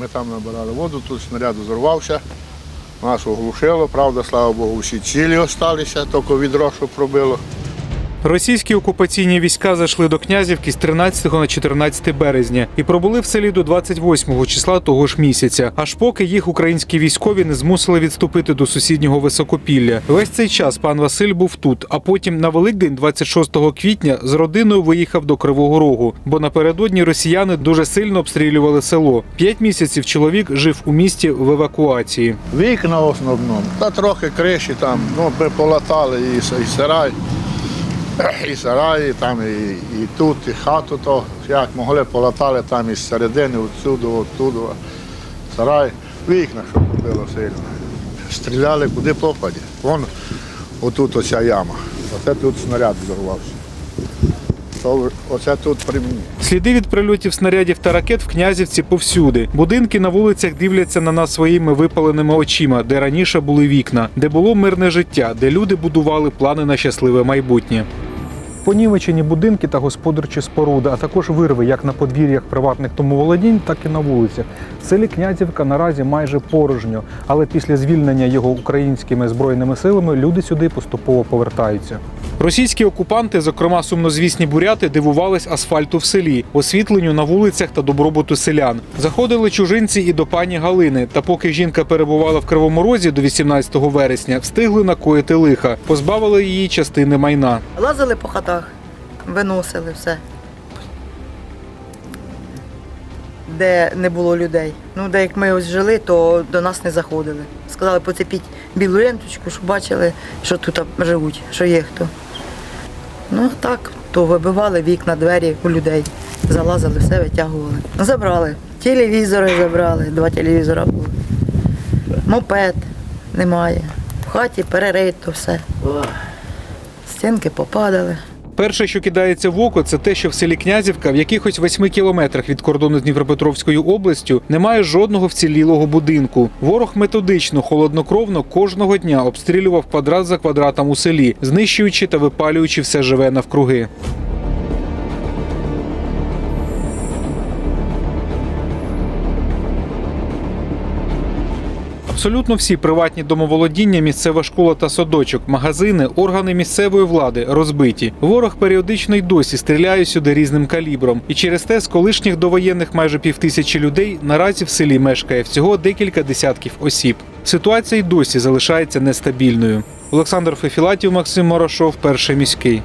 Ми там набирали воду, тут снаряд зорвався. Нас оглушило, правда, слава Богу, всі цілі залишилися, тільки відро, що пробило. Російські окупаційні війська зайшли до Князівки з 13 на 14 березня і пробули в селі до 28 числа того ж місяця, аж поки їх українські військові не змусили відступити до сусіднього високопілля. Весь цей час пан Василь був тут, а потім на Великдень, 26 квітня, з родиною виїхав до Кривого Рогу, бо напередодні росіяни дуже сильно обстрілювали село. П'ять місяців чоловік жив у місті в евакуації. Вікна основному, та трохи криші там, ну, ми полатали і сарай, і сарай, і там, і, і тут, і хату, то як могли, полатали там із середини, отсюди, оттуди. Сарай, вікна, що побило сильно. Стріляли куди попаді. Вон отут оця яма. Оце тут снаряд взорвався. То, оце тут при мені. Сліди від прильотів снарядів та ракет в князівці повсюди. Будинки на вулицях дивляться на нас своїми випаленими очима, де раніше були вікна, де було мирне життя, де люди будували плани на щасливе майбутнє. Понівечені будинки та господарчі споруди, а також вирви як на подвір'ях приватних домоволодінь, так і на вулицях. В селі Князівка наразі майже порожньо, але після звільнення його українськими збройними силами люди сюди поступово повертаються. Російські окупанти, зокрема сумнозвісні буряти, дивувались асфальту в селі, освітленню на вулицях та добробуту селян. Заходили чужинці і до пані Галини. Та поки жінка перебувала в Кривому Розі до 18 вересня, встигли накоїти лиха, позбавили її частини майна. Лазили по хатах, виносили все. Де не було людей. Ну, де як ми ось жили, то до нас не заходили. Сказали, поцепіть білу ленточку, щоб бачили, що тут живуть, що є хто. Ну так, то вибивали вікна, двері у людей. Залазили, все витягували. Забрали. Телевізори забрали, два телевізора були. Мопед немає. В хаті перерито все. Стінки попадали. Перше, що кидається в око, це те, що в селі Князівка, в якихось восьми кілометрах від кордону з Дніпропетровською областю, немає жодного вцілілого будинку. Ворог методично, холоднокровно кожного дня обстрілював квадрат за квадратом у селі, знищуючи та випалюючи все живе навкруги. Абсолютно всі приватні домоволодіння, місцева школа та садочок, магазини, органи місцевої влади розбиті. Ворог періодично й досі стріляє сюди різним калібром. І через те з колишніх довоєнних майже півтисячі людей наразі в селі мешкає всього декілька десятків осіб. Ситуація й досі залишається нестабільною. Олександр Фефілатів, Максим Морошов, перший міський.